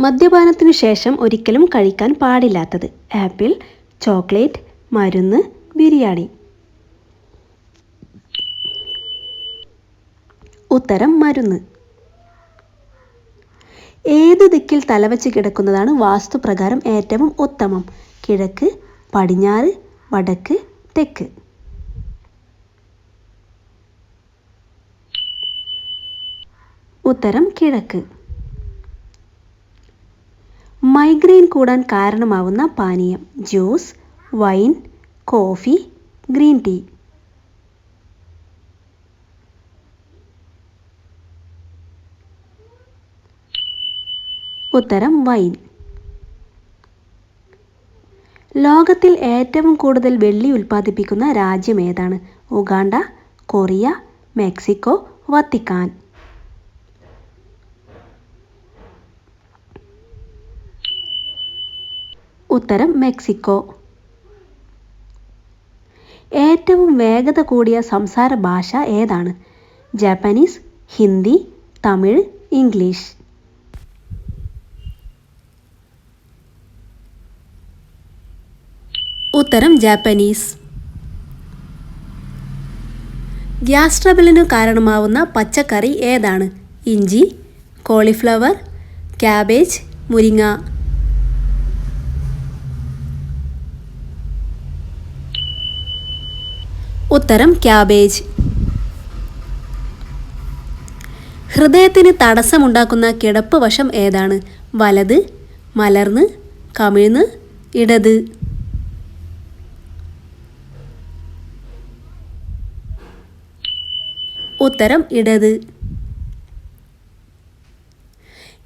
മദ്യപാനത്തിനു ശേഷം ഒരിക്കലും കഴിക്കാൻ പാടില്ലാത്തത്. ആപ്പിൾ ചോക്ലേറ്റ് മരുന്ന് ബിരിയാണി. ഉത്തരം മരുന്ന്. ഏത് ദിക്കിൽ തലവച്ച് കിടക്കുന്നതാണ് വാസ്തുപ്രകാരം ഏറ്റവും ഉത്തമം? കിഴക്ക് പടിഞ്ഞാറ് വടക്ക് തെക്ക്. ഉത്തരം കിഴക്ക്. മൈഗ്രെയിൻ കൂടാൻ കാരണമാവുന്ന പാനീയം juice wine coffee green tea. ഉത്തരം വൈൻ. ലോകത്തിൽ ഏറ്റവും കൂടുതൽ വെള്ളി ഉൽപ്പാദിപ്പിക്കുന്ന രാജ്യം ഏതാണ്? Uganda Korea Mexico Vatican. ഉത്തരം മെക്സിക്കോ. ഏറ്റവും വേഗത കൂടിയ സംസാര ഭാഷ ഏതാണ്? Japanese Hindi Tamil English. ഉത്തരം ജാപ്പനീസ്. ഗ്യാസ് ട്രബിളിനു കാരണമാവുന്ന പച്ചക്കറി ഏതാണ്? ഇഞ്ചി കോളിഫ്ലവർ ക്യാബേജ് മുരിങ്ങ. ഉത്തരം ക്യാബേജ്. ഹൃദയത്തിന് തടസ്സമുണ്ടാക്കുന്ന കിടപ്പ് വശം ഏതാണ്? വലത് മലർന്ന് കമിഴ്ന്ന് ഇടത്. ഉത്തരം ഇടത്.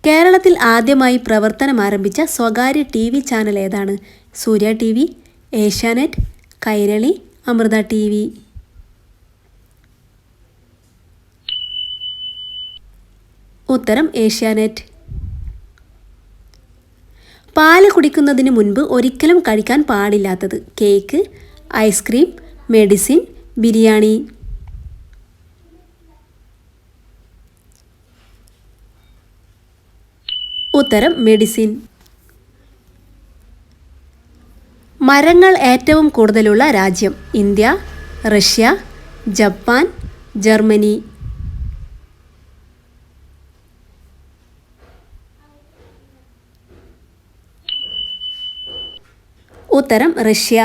കേരളത്തിൽ ആദ്യമായി പ്രവർത്തനം ആരംഭിച്ച സ്വകാര്യ ടി വി ചാനൽ ഏതാണ്? Surya T V Asianet Kairali Amrita T V. ഉത്തരം ഏഷ്യാനെറ്റ്. പാൽ കുടിക്കുന്നതിന് മുൻപ് ഒരിക്കലും കഴിക്കാൻ പാടില്ലാത്തത്. Cake ice cream medicine biryani. ഉത്തരം മെഡിസിൻ. മരങ്ങൾ ഏറ്റവും കൂടുതലുള്ള രാജ്യം ഇന്ത്യ റഷ്യ ജപ്പാൻ ജർമ്മനി. ഉത്തരം റഷ്യ.